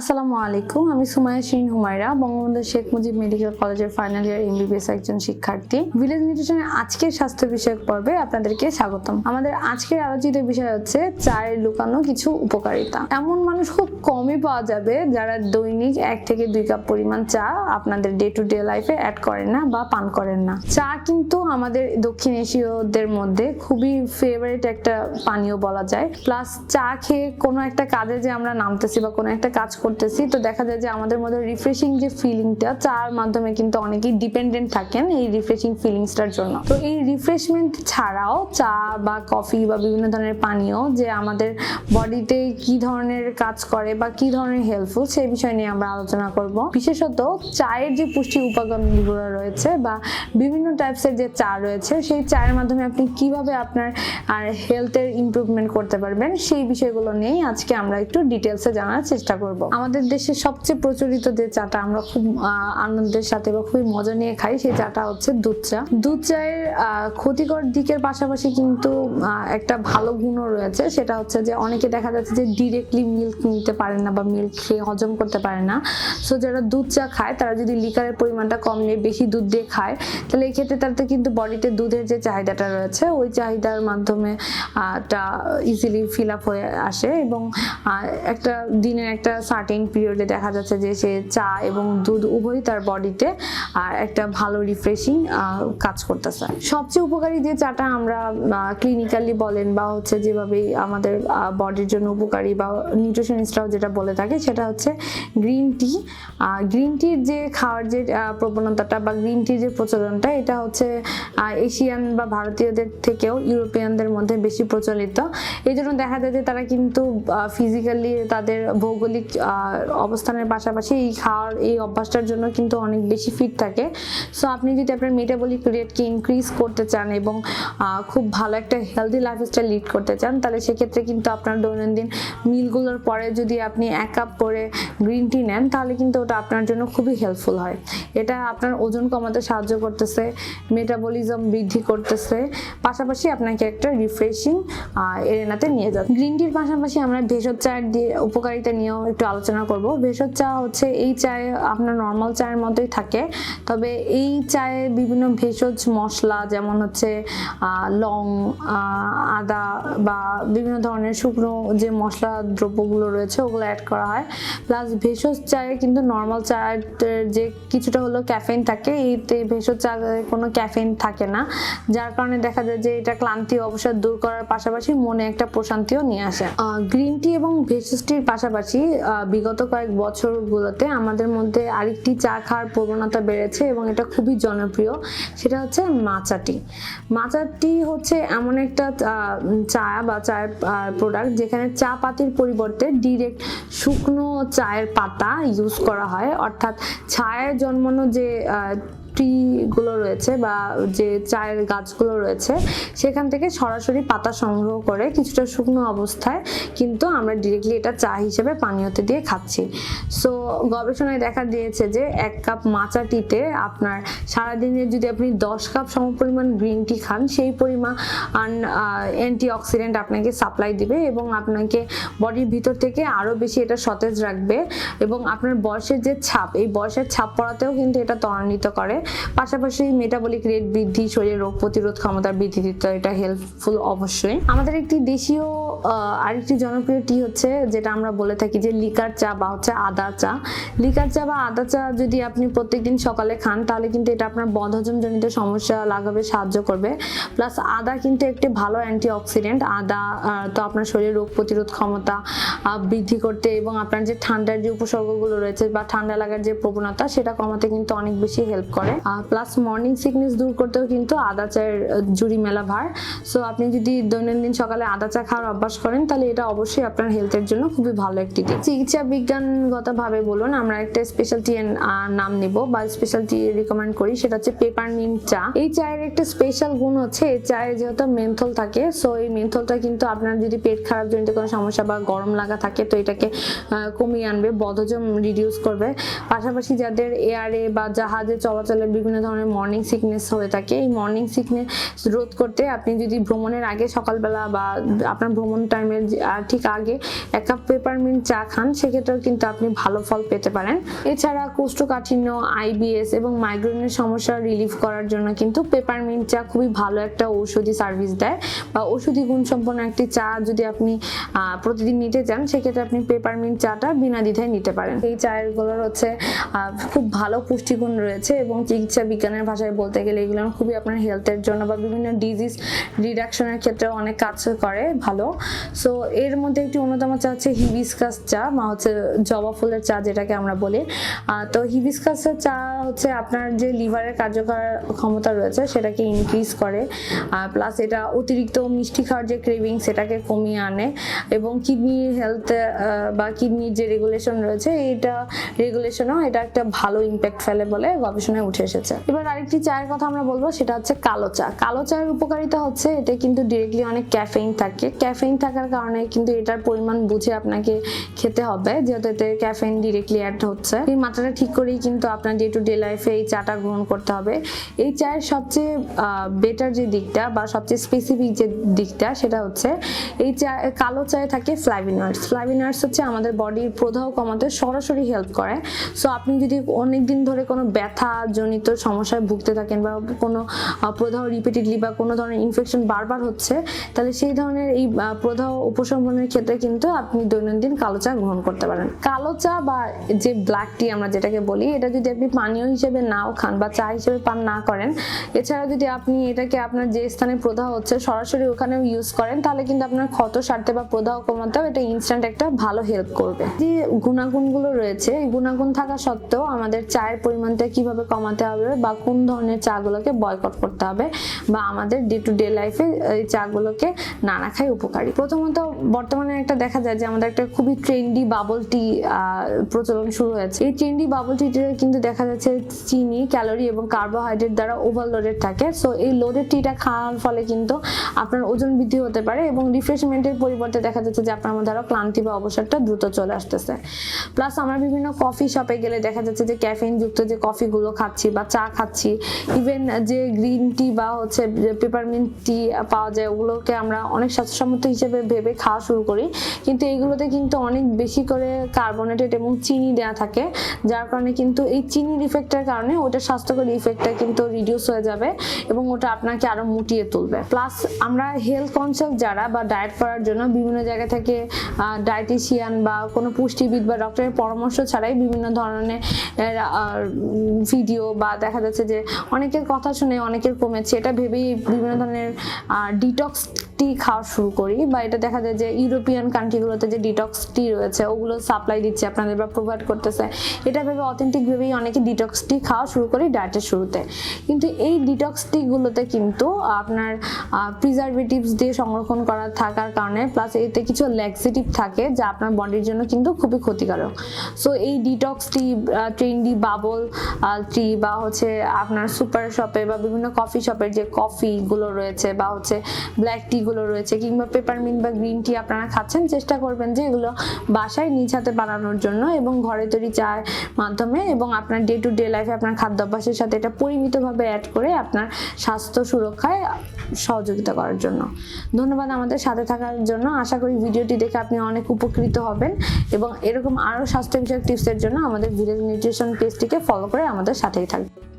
আসসালামু আলাইকুম, আমি সুমায়া শিন হুমায়রা, বঙ্গবন্ধু শেখ মুজিব মেডিকেল কলেজের ফাইনাল ইয়ার এমবিবিএস একজন শিক্ষার্থী। ভিলেজ নিউট্রিশনের আজকের স্বাস্থ্য বিষয়ক পর্বে আপনাদেরকে স্বাগতম। আমাদের আজকের আলোচিত বিষয় হচ্ছে চায়ের লুকানো কিছু উপকারিতা। এমন মানুষ খুব কমই পাওয়া যাবে যারা দৈনিক এক থেকে দুই কাপ পরিমাণ চা আপনাদের ডে টু ডে লাইফে অ্যাড করেন না বা পান করেন না। চা কিন্তু আমাদের দক্ষিণ এশীয়দের মধ্যে খুবই ফেভারিট একটা পানীয় বলা যায়। প্লাস চা খেয়ে কোনো একটা কাজে যে আমরা নামতেছি বা কোনো একটা কাজ করতেছি। তো দেখা যায় যে আমাদের মধ্যে রিফ্রেশিং যে ফিলিংটা চার মাধ্যমে কিন্তু অনেকেই ডিপেন্ডেন্ট থাকেন এই রিফ্রেশিং ফিলিংসটার জন্য। তো এই রিফ্রেশমেন্ট ছাড়াও চা বা কফি বা বিভিন্ন ধরনের পানীয় যে আমাদের বডিতে কি ধরনের কাজ করে বা কি ধরনের হেল্পফুল সেই বিষয় নিয়ে আমরা আলোচনা করব। বিশেষত চায়ের যে পুষ্টি উপাদানগুলো রয়েছে বা বিভিন্ন টাইপসের যে চা রয়েছে, সেই চায়ের মাধ্যমে আপনি কীভাবে আপনার, আর হেলথের ইমপ্রুভমেন্ট করতে পারবেন, সেই বিষয়গুলো নিয়েই আজকে আমরা একটু ডিটেলসে জানার চেষ্টা করব। আমাদের দেশে সবচেয়ে প্রচলিত যে চাটা আমরা খুব আনন্দের সাথে বা খুবই মজা নিয়ে খাই, সেই চাটা হচ্ছে দুধ চা। দুধ চায়ের ক্ষতিকর দিকের পাশাপাশি কিন্তু একটা ভালো গুণও রয়েছে। সেটা হচ্ছে যে অনেকে দেখা যাচ্ছে যে ডিরেক্টলি মিল্ক নিতে পারেন না বা মিল্ক খেয়ে হজম করতে পারে না। সো যারা দুধ চা খায়, তারা যদি লিকারের পরিমাণটা কম নিয়ে বেশি দুধ দিয়ে খায়, তাহলে এক্ষেত্রে ক্ষেত্রে তাদের কিন্তু বডিতে দুধের যে চাহিদাটা রয়েছে, ওই চাহিদার মাধ্যমে টা ইজিলি ফিল আপ হয়ে আসে এবং একটা দিনের একটা সার্টেন পিরিয়ডে দেখা যাচ্ছে যে সে চা এবং দুধ উভয়ই তার বডিতে একটা ভালো রিফ্রেশিং কাজ করতেছে। সবচেয়ে উপকারী যে চাটা আমরা ক্লিনিক্যালি বলেন বা হচ্ছে যেভাবে আমাদের বডির জন্য উপকারী বা নিউট্রিশনিস্টরাও যেটা বলে থাকে, সেটা হচ্ছে গ্রিন টি গ্রিন টির যে খাওয়ার যে প্রবণতাটা বা গ্রিন টির যে প্রচলনটা, এটা হচ্ছে এশিয়ান বা ভারতীয়দের থেকেও ইউরোপিয়ানদের মধ্যে বেশি প্রচলিত। এই জন্য দেখা যায় যে তারা কিন্তু ফিজিক্যালি তাদের ভৌগোলিক অবস্থানের পাশাপাশি এই খাওয়ার, এই অভ্যাসটার জন্য কিন্তু অনেক বেশি ফিট থাকে। সো আপনি যদি আপনার মেটাবলিক রেটকে ইনক্রিজ করতে চান এবং খুব ভালো একটা হেলদি লাইফস্টাইল লিড করতে চান, তাহলে সেক্ষেত্রে কিন্তু আপনার দৈনন্দিন মিলগুলোর পরে যদি আপনি এক কাপ করে গ্রিন টি নেন, তাহলে কিন্তু ওটা আপনার জন্য খুবই হেল্পফুল হয়। এটা আপনার ওজন কমাতে সাহায্য করতেছে মেটাবলিজম বৃদ্ধি করতেছে, পাশাপাশি আপনাকে একটা রিফ্রেশিং এরেনাতে নিয়ে যাচ্ছে। গ্রিন টির পাশাপাশি আমরা ভেষজ চায়ের দিয়ে উপকারিতা নিয়েও একটু আলোচনা করব। ভেষজ চা হচ্ছে এই চায়ে আপনার নর্মাল চায়ের মতোই থাকে। তবে এই চায়ে বিভিন্ন ভেষজ মশলা যেমন হচ্ছে লং আদা বা বিভিন্ন ধরনের শুকনো যে মশলা দ্রব্যগুলো রয়েছে ওগুলো অ্যাড করা হয়। প্লাস ভেষজ চায়ে কিন্তু নর্মাল চায়ের যে কিছুটা হলো ক্যাফেইন থাকে এইতে ভেষজ চায়ে কোনো ক্যাফেইন থাকে না। যার কারণে দেখা যায় যে এটা ক্লান্তি অবসাদ দূর করার পাশাপাশি মনে একটা প্রশান্তিও নিয়ে আসে। গ্রিন টি এবং ভেষজ টির পাশাপাশি বিগত কয়েক বছরগুলোতে আমাদের মধ্যে আরেকটি চা খাওয়ার প্রবণতা বেড়েছে এবং এটা খুবই জনপ্রিয়, সেটা হচ্ছে মাচাটি। মাচাটি হচ্ছে এমন একটা চা বা চায়ের প্রোডাক্ট যেখানে চা পাতির পরিবর্তে ডিরেক্ট শুকনো চায়ের পাতা ইউজ করা হয়। অর্থাৎ ছায়ের জন্মানো যে ট্রিগুলো রয়েছে বা যে চায়ের গাছগুলো রয়েছে, সেখান থেকে সরাসরি পাতা সংগ্রহ করে কিছুটা শুকনো অবস্থায় কিন্তু আমরা ডিরেক্টলি এটা চা হিসেবে পানীয়তে দিয়ে খাচ্ছি। সো গবেষণায় দেখা দিয়েছে যে এক কাপ মাচা টিতে আপনার সারাদিনে যদি আপনি দশ কাপ সমপরিমাণ গ্রিন টি খান, সেই পরিমাণ অ্যান্টি অক্সিডেন্ট আপনাকে সাপ্লাই দিবে এবং আপনাকে বডির ভিতর থেকে আরও বেশি এটা সতেজ রাখবে এবং আপনার বয়সের যে ছাপ, এই বয়সের ছাপ পড়াতেও কিন্তু এটা ত্বরান্বিত করে। পাশাপাশি মেটাবলিক রেট বৃদ্ধি, শরীরের রোগ প্রতিরোধ ক্ষমতা বৃদ্ধি, এটা হেল্পফুল অবশ্যই। আমাদের একটি দেশীয় আরেকটি জনপ্রিয় টি হচ্ছে যেটা আমরা বলে থাকি যে লিকার চা বা হচ্ছে আদা চা। লিকার চা বা আদা চা যদি আপনি প্রত্যেকদিন সকালে খান, তাহলে কিন্তু এটা আপনার বদহজম জনিত সমস্যা লাগাবে, সাহায্য করবে। প্লাস আদা কিন্তু একটি ভালো অ্যান্টি অক্সিডেন্ট আদা তো আপনার শরীরের রোগ প্রতিরোধ ক্ষমতা বৃদ্ধি করতে এবং আপনার যে ঠান্ডার যে উপসর্গগুলো রয়েছে বা ঠান্ডা লাগার যে প্রবণতা, সেটা কমাতে কিন্তু অনেক বেশি হেল্প করে। প্লাস মর্নিং সিকনেস দূর করতেও কিন্তু আদা চায়ের জুড়ি মেলা ভার। সো আপনি যদি দৈনন্দিন সকালে আদা চা খাওয়ার অভ্যাস করেন, তাহলে এটা অবশ্যই আপনার হেলথের জন্য খুবই ভালো একটি দিক চিকিৎসা বিজ্ঞানগতভাবে বলুন, আমরা একটা স্পেশালটি নাম নিব বা স্পেশালটি রিকমেন্ড করি, সেটা হচ্ছে পেপারমিন্ট চা। এই চায়ের একটা স্পেশাল গুণ হচ্ছে, এই চায়ে যেহেতু মেন্থল থাকে সো এই মেন্থলটা কিন্তু আপনার যদি পেট খারাপ, জনিত কোনো সমস্যা বা গরম লাগা থাকে, তো এটাকে কমিয়ে আনবে, বদহজম রিডিউস করবে। পাশাপাশি যাদের এয়ারে বা জাহাজে চলাচলের বিভিন্ন ধরনের মর্নিং সিকনেস হয়ে থাকে, এই মর্নিং সিকনেস রোধ করতে আপনি যদি ভ্রমণের আগে সকালবেলা বা আপনার ভ্রমণ টাইমের ঠিক আগে এক কাপ পেপারমিন্ট চা খান, সেক্ষেত্রেও কিন্তু আপনি ভালো ফল পেতে পারেন। এছাড়া কোষ্ঠকাঠিন্য আইবিএস এবং মাইগ্রেনের সমস্যা রিলিফ করার জন্য কিন্তু পেপারমিন্ট চা খুবই ভালো একটা ঔষধি সার্ভিস দেয় বা ওষুধি গুণসম্পন্ন একটি চা যদি আপনি প্রতিদিন নিতে চান, সেক্ষেত্রে আপনি পেপারমিন্ট চাটা বিনা দ্বিধায় নিতে পারেন। এই চায়েরগুলোর হচ্ছে খুব ভালো পুষ্টিগুণ রয়েছে এবং চিকিৎসা বিজ্ঞানের ভাষায় বলতে গেলে এগুলো খুবই আপনার হেলথের জন্য বা বিভিন্ন ডিজিজ রিডাকশনের ক্ষেত্রে অনেক কাজ করে, ভালো। সো এর মধ্যে একটি অন্যতম চা হচ্ছে হিবিসকাস চা, বা হচ্ছে জবা ফুলের চা যেটাকে আমরা বলি। তো হিবিসকাসের চা হচ্ছে আপনার যে লিভারের কার্যকর ক্ষমতা রয়েছে, সেটাকে ইনক্রিজ করে। প্লাস এটা অতিরিক্ত মিষ্টি খাওয়ার যে ক্রেভিং সেটাকে কমিয়ে আনে। এবং কিডনি হেলথ বা কিডনির যে রেগুলেশন রয়েছে, এটা রেগুলেশনও এটা একটা ভালো ইম্প্যাক্ট ফেলে বলে গবেষণায় উঠে এসেছে। এবার আরেকটি চায়ের কথা আমরা বলব, সেটা হচ্ছে কালো চা। কালো চায়ের উপকারিতা হচ্ছে, এতে কিন্তু ডিরেক্টলি অনেক ক্যাফেইন থাকে। ক্যাফেইন থাকার কারণে কিন্তু এটার পরিমাণ বুঝে আপনাকে খেতে হবে, যেহেতু এতে ক্যাফেইন ডিরেক্টলি অ্যাড হচ্ছে। এই মাত্রাটা ঠিক করেই কিন্তু আপনার ডে টু ডে লাইফে এই চাটা গ্রহণ করতে হবে। এই চায়ের সবচেয়ে বেটার যে দিকটা বা সবচেয়ে স্পেসিফিক যে দিকটা সেটা হচ্ছে, এই চা, কালো চায়ে থাকে ফ্লাভিনয়েডস ফ্লাভিনয়েডস হচ্ছে আমাদের বডির প্রদাহ কমাতে সরাসরি হেল্প করে। সো আপনি যদি অনেক দিন ধরে কোনো ব্যথা জনিত সমস্যায় ভুগতে থাকেন বা কোনো প্রদাহ রিপিটেডলি বা কোনো ধরনের ইনফেকশন বারবার হচ্ছে, তাহলে সেই ধরনের এই প্রদাহ উপশমনের ক্ষেত্রে কিন্তু আপনি দৈনন্দিন কালো চা গ্রহণ করতে পারেন। কালো চা বা যে ব্ল্যাক টি আমরা যেটাকে বলি, এটা যদি আপনি পানীয় হিসেবে নাও খান বা চা হিসেবে পান না করেন এছাড়া যদি আপনি এটাকে আপনার যে স্থানে প্রদাহ হচ্ছে সরাসরি ওখানেও ইউজ করেন, তাহলে কিন্তু আপনার ক্ষত সারতে বা প্রদাহ কমাতেও এটা ইনস্ট্যান্ট একটা ভালো হেল্প করবে। যে গুণাগুণগুলো রয়েছে, এই গুণাগুণ থাকা সত্ত্বেও আমাদের চায়ের পরিমাণটা কীভাবে কমাতে হবে বা কোন ধরনের চাগুলোকে বয়কট করতে হবে বা আমাদের ডে টু ডে লাইফে এই চাগুলোকে না রাখাই উপকারী। প্রথমত বর্তমানে একটা দেখা যায় যে আমাদের একটা খুবই ট্রেন্ডি বাবল টি প্রচলন শুরু হয়েছে। এই ট্রেন্ডি বাবল টিতে কিন্তু দেখা যাচ্ছে চিনি ক্যালোরি এবং কার্বোহাইড্রেট দ্বারা ওভারলোডেড থাকে। সো এই লোডেড টিটা খাওয়ার ফলে কিন্তু আপনার ওজন বৃদ্ধি হতে পারে এবং রিফ্রেশমেন্টের পরিবর্তে দেখা যাচ্ছে যে আপনার মধ্যে আরও ক্লান্তি বা অবসাদটা দ্রুত চলে আসতেছে। প্লাস আমরা বিভিন্ন কফি শপে গেলে দেখা যাচ্ছে যে ক্যাফেইন যুক্ত যে কফিগুলো খাচ্ছি বা চা খাচ্ছি ইভেন যে গ্রিন টি বা হচ্ছে পেপারমিন্ট টি পাওয়া যায়, ওগুলোকে আমরা অনেক স্বাস্থ্যসম্মত হিসেবে ভেবে খাওয়া শুরু করি। কিন্তু এইগুলোতে কিন্তু অনেক বেশি করে কার্বনেটেড এবং চিনি দেওয়া থাকে, যার কারণে কিন্তু এই চিনির ইফেক্টের কারণে ওটা স্বাস্থ্যকর ইফেক্টটা কিন্তু রিডিউস হয়ে যাবে এবং ওটা আপনাকে আরও মুটিয়ে তুলবে। প্লাস আমরা হেলথ কনসিয়াস যারা বা ডায়েট করার জন্য বিভিন্ন জায়গা থেকে ডায়েটিশিয়ান বা কোনো পুষ্টিবিদ বা ডক্টরের পরামর্শ ছাড়াই বিভিন্ন ধরনের ভিডিও বা দেখা যাচ্ছে যে অনেকের কথা শুনে অনেকের কমেছে, এটা ভেবেই বিভিন্ন ধরনের ডিটক্স টি খাওয়া শুরু করি, বা এটা দেখা যায় যে ইউরোপিয়ান কান্ট্রিগুলোতে যে ডিটক্স টি রয়েছে, ওগুলো সাপ্লাই দিচ্ছে আপনাদের বা প্রোভাইড করতেছে। এটা ভেবে অথেন্টিক ভেবেই অনেকে ডিটক্স টি খাওয়া শুরু করি ডায়েটের শুরুতে। কিন্তু এই ডিটক্স টিগুলোতে কিন্তু আপনার প্রিজারভেটিভস দিয়ে সংরক্ষণ করা থাকার কারণে প্লাস এতে কিছু ল্যাক্সেটিভ থাকে যা আপনার বডির জন্য কিন্তু খুবই ক্ষতিকারক। সো এই detox tea trendy bubble tea বা হচ্ছে আপনার সুপার শপে বা বিভিন্ন কফি শপের যে কফিগুলো রয়েছে বা হচ্ছে ব্ল্যাক টি গুলো রয়েছে, কিংবা পেপারমিন্ট বা গ্রিন টি আপনারা খাচ্ছেন, চেষ্টা করবেন যে এগুলো বাসায় নিজ হাতে বানানোর জন্য এবং ঘরে তৈরি চায়ের মাধ্যমে এবং আপনার ডে টু ডে লাইফে আপনার খাদ্যাভ্যাসের সাথে এটা পরিমিতভাবে অ্যাড করে আপনার স্বাস্থ্য সুরক্ষায় সহযোগিতা করার জন্য। ধন্যবাদ আমাদের সাথে থাকার জন্য। আশা করি ভিডিওটি দেখে আপনি অনেক উপকৃত হবেন এবং এরকম আরও স্বাস্থ্য বিষয়ক টিপসের জন্য আমাদের ভিলেজ নিউট্রিশন পেজটিকে ফলো করে আমাদের সাথেই থাকবেন।